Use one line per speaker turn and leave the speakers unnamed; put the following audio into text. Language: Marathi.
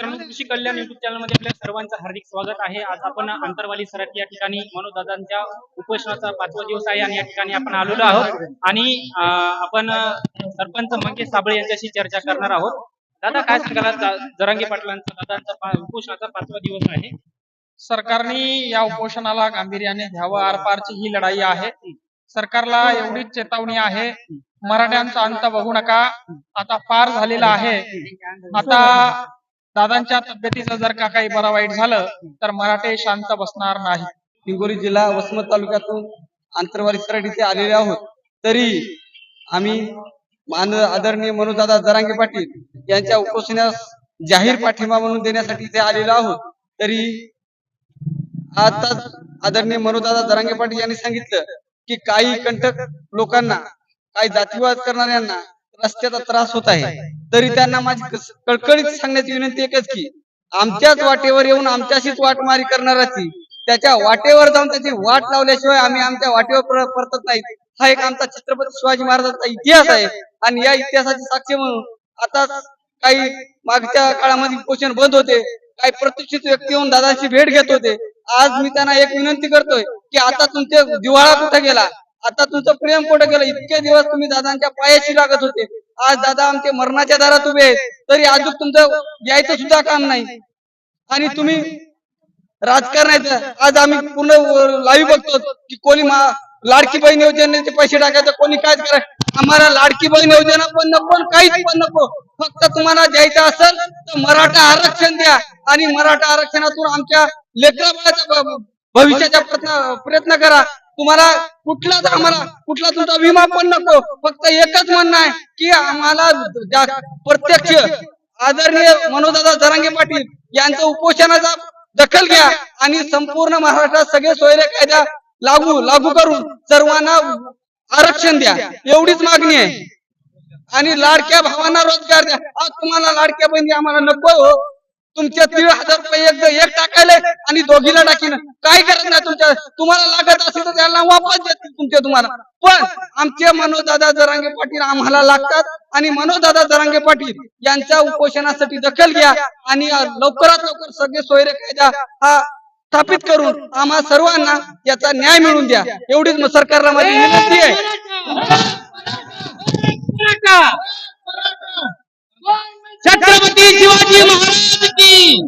मित्रांनो कृषी कल्याण युट्यूब चॅनलमध्ये आपल्या सर्वांचं हार्दिक स्वागत आहे. आज आपण अंतरवाली सराटी या ठिकाणी मनोदादांच्या उपोषणाचा पाचवा दिवस आहे आणि या ठिकाणी आपण आलेलो आहोत. आणि आपण सरपंच मंगेश साबळे यांच्याशी चर्चा करणार आहोत. दादा काय सांगाल जरांगे पाटलांचा दादांचा उपोषणाचा पाचवा दिवस आहे.
सरकारने या उपोषणाला गांभीर्याने घ्यावं. आरपारची ही लढाई आहे. सरकारला एवढीच चेतावणी आहे. मराठ्यांचा अंत बघू नका. आता फार झालेला आहे. आता दादांच्या तब्येतीचं जर का काही बरं वाईट झालं तर मराठे शांत बसणार नाही.
हिंगोली जिल्हा वसमत तालुक्यातून आंतरवारी सरड आलेले आहोत. तरी आम्ही मान आदरणीय मनोजदादा जरांगे पाटील यांच्या उपोषणास जाहीर पाठिंबा म्हणून देण्यासाठी इथे आलेलो आहोत. तरी आता आदरणीय मनोजदादा जरांगे पाटील यांनी सांगितलं की काही कंटक लोकांना काही जातीवाद करणाऱ्यांना रस्त्याचा त्रास होत आहे. तरी त्यांना माझी कळकळीत सांगण्याची विनंती एकच की आमच्याच वाटेवर येऊन आमच्याशीच वाटमारी करणाराची त्याच्या वाटेवर जाऊन त्याची वाट लावल्याशिवाय आम्ही आमच्या वाटेवर परतत नाही हा एक आमचा छत्रपती शिवाजी महाराजांचा इतिहास आहे. आणि या इतिहासाची साक्षी म्हणून आता काही मागच्या काळामध्ये पोषण बंद होते. काही प्रतिष्ठित व्यक्ती येऊन दादांची भेट घेत होते. आज मी त्यांना एक विनंती करतोय की आता तुमचे जिव्हाळा कुठे गेला? आता तुमचं प्रेम कुठे गेलं? इतके दिवस तुम्ही दादांच्या पायाशी लागत होते. आज दादा आमचे मरणाच्या दारात उभे आहेत. तरी अजून तुमचं यायचं सुद्धा काम नाही. आणि तुम्ही राजकारणाचं आज आम्ही पूर्ण लाईव्ह बघतो की कोणी लाडकी बहीण योजनेचे पैसे टाकायचं कोणी काय करायचं? आम्हाला लाडकी बहीण योजना पण नको काहीच पण नको. फक्त तुम्हाला द्यायचं असेल तर मराठा आरक्षण द्या. आणि मराठा आरक्षणातून आमच्या लेकरा भविष्याचा प्रयत्न प्रयत्न करा. तुम्हाला कुठलाच आम्हाला कुठला तुमचा विमा पण नको. फक्त एकच म्हणणं आहे. की आम्हाला प्रत्यक्ष आदरणीय मनोदादा जरांगे पाटील यांचं उपोषणाचा दखल घ्या आणि संपूर्ण महाराष्ट्रात सगळे सोयरे कायदा लागू लागू करून सर्वांना आरक्षण द्या. एवढीच मागणी आहे. आणि लाडक्या भावांना रोजगार द्या. आज तुम्हाला लाडक्या बहिणी आम्हाला नको हो. तुमच्या दीड हजार रुपये एक टाकायला आणि दोघीला टाकीन. काय करत नाही तुमच्या? तुम्हाला लागत असेल तर त्यांना वापस देतील तुमचे तुम्हाला. पण आमचे मनोजदादा जरांगे पाटील आम्हाला लागतात आणि मनोजदादा जरांगे पाटील यांच्या उपोषणासाठी दखल घ्या आणि लवकरात लवकर सगळे सोयरे कायदा हा स्थापित करून आम्हा सर्वांना याचा न्याय मिळून द्या. एवढीच सरकारला माझी विनंती आहे.
छत्रपती शिवाजी महाराज की.